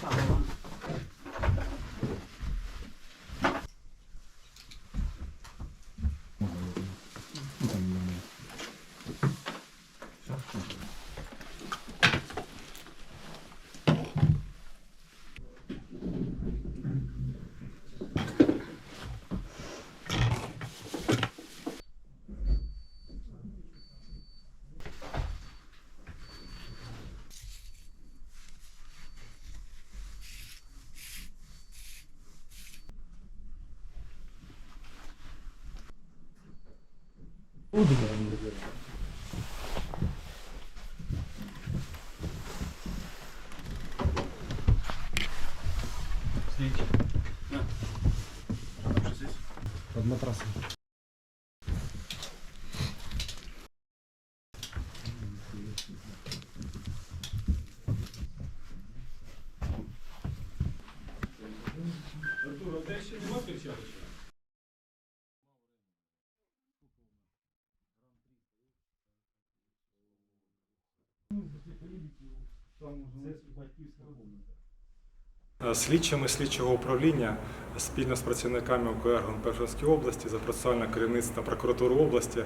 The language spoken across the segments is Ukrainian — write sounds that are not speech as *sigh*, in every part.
上路 Слідчі. Що там щось є? Под матрасом. Артур, а де ще нема перчаточок? Слідчими слідчого управління спільно з працівниками УКР Першинської області за процесуальне керівництво прокуратури області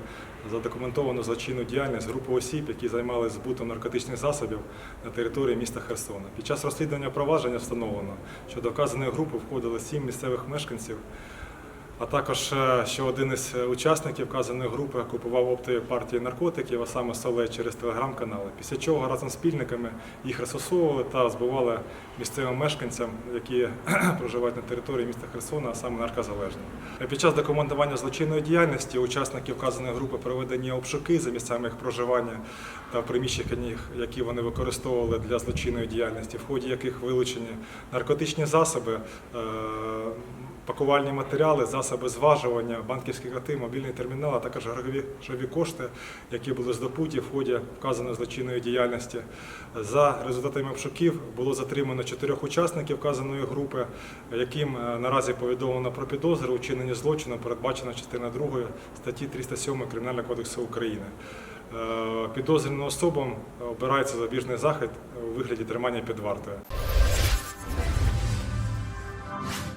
задокументовано злочинну діяльність групи осіб, які займалися збутом наркотичних засобів на території міста Херсона. Під час розслідування провадження встановлено, що до вказаної групи входили сім місцевих мешканців. А також е, що один із е, учасників вказаної групи купував оптові партії наркотиків, а саме солей через телеграм-канали. Після чого разом з спільниками їх розсосовували та збивали місцевим мешканцям, які *clears throat* проживають на території міста Херсона, а саме наркозалежним. Е, Під час документування злочинної діяльності учасники вказаної групи проведені обшуки за місцями їх проживання та в приміщеннях, які вони використовували для злочинної діяльності, в ході яких вилучені наркотичні засоби. Пакувальні матеріали, засоби зважування, банківські карти, мобільний термінал, а також грошові грошові кошти, які були здобуті в ході вказаної злочинної діяльності. За результатами обшуків було затримано чотирьох учасників вказаної групи, яким е, наразі повідомлено про підозру у вчиненні злочину, передбачено частина 2 статті 307 Кримінального кодексу України. Е, Підозрюваним особам обирається запобіжний захід у вигляді тримання під вартою.